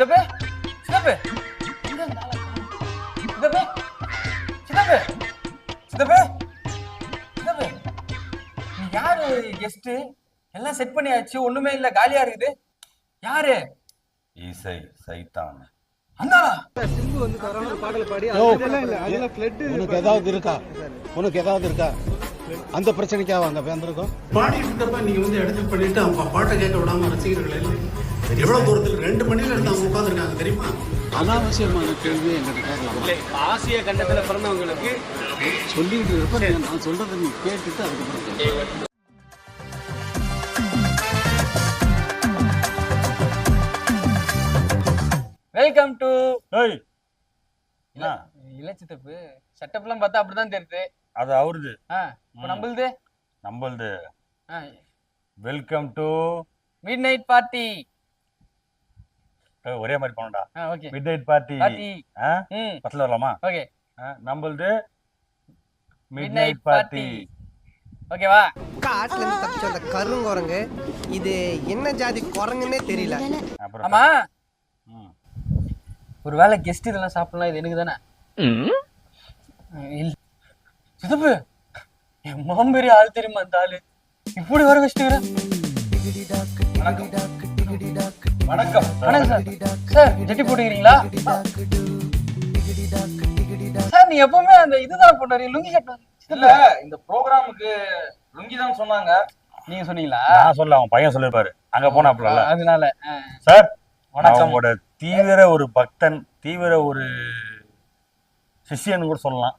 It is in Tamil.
ஆளை காணோம்? சித்தப்பு சித்தப்பு சித்தப்பு சித்தப்பு நீ யாரு கெஸ்ட் எல்லாம் செட் பண்ணியாச்சு ஒண்ணுமே இல்ல காலியா இருக்குது. யாரு? இசை சைத்தான். உனக்கு ஏதாவது இருக்கா? உனக்கு ஏதாவது இருக்கா? அந்த பிரச்சனைக்காக அங்க வந்திருக்கோம். பாடிட்டு இருக்கப்ப நீங்க வந்து இடத்துக்கு பண்ணிட்டு அவங்க பாட்டை கேட்க விடாம ரசிகர்கள் எல்லாம் எவ்வளவு தூரத்தில் ரெண்டு மணில இருந்து அவங்க உட்காந்துருக்காங்க தெரியுமா? அனாவசியமான கேள்வி எங்கிட்ட கேட்கலாம் ஆசிய கண்டத்துல பிறந்தவங்களுக்கு சொல்லிட்டு இருப்ப நீ- நான் சொல்றதை நீ கேட்டுட்டு அதுக்கப்புறம். வெல்கம் டு ஏய் என்ன? இல்ல சித்தப்பு செட்டப் எல்லாம் பார்த்தா அப்படிதான் தெரியுது. அது அவருது. ஆ இப்போ. நம்மளுது? நம்மளது. ஆ. Welcome to midnight party ஒரே மாதிரி போனடா மிட் நைட் பார்ட்டி பஸ்ல வரலாமா? ஓகே. நம்மளது மிட் நைட் பார்ட்டி ஓகேவா காட்டுல இருந்து தப்பிச்ச அந்த கருங்குரங்கு இது என்ன ஜாதி குரங்குன்னே தெரியல. அப்புறம் ஆமா. ம். ஒரு வேளை கெஸ்ட் இதெல்லாம் சாப்பிடலாம் இது எனக்கு தானே? இல்ல சிதப்பு என் மாம் பெரிய ஆள் தெரியுமா அந்த ஆளு? இப்படி வர வச்சுட்டுக்கிறேன் வணக்கம். வணக்கம் சார். சார் ஜெட்டி போட்டுக்கிறீங்களா? சார் நீ எப்பவுமே அந்த இதுதான் போட்டாரு லுங்கி இல்ல இந்த ப்ரோக்ராமுக்கு லுங்கி தான் சொன்னாங்க. நீங்க சொன்னீங்களா? நான் சொல்ல அவன் பையன் சொல்லிருப்பாரு அங்க போனாப்ல அதனால. சார் வணக்கம். அவங்களோட தீவிர ஒரு பக்தன் தீவிர ஒரு சிஷ்யன் கூட சொல்லலாம்.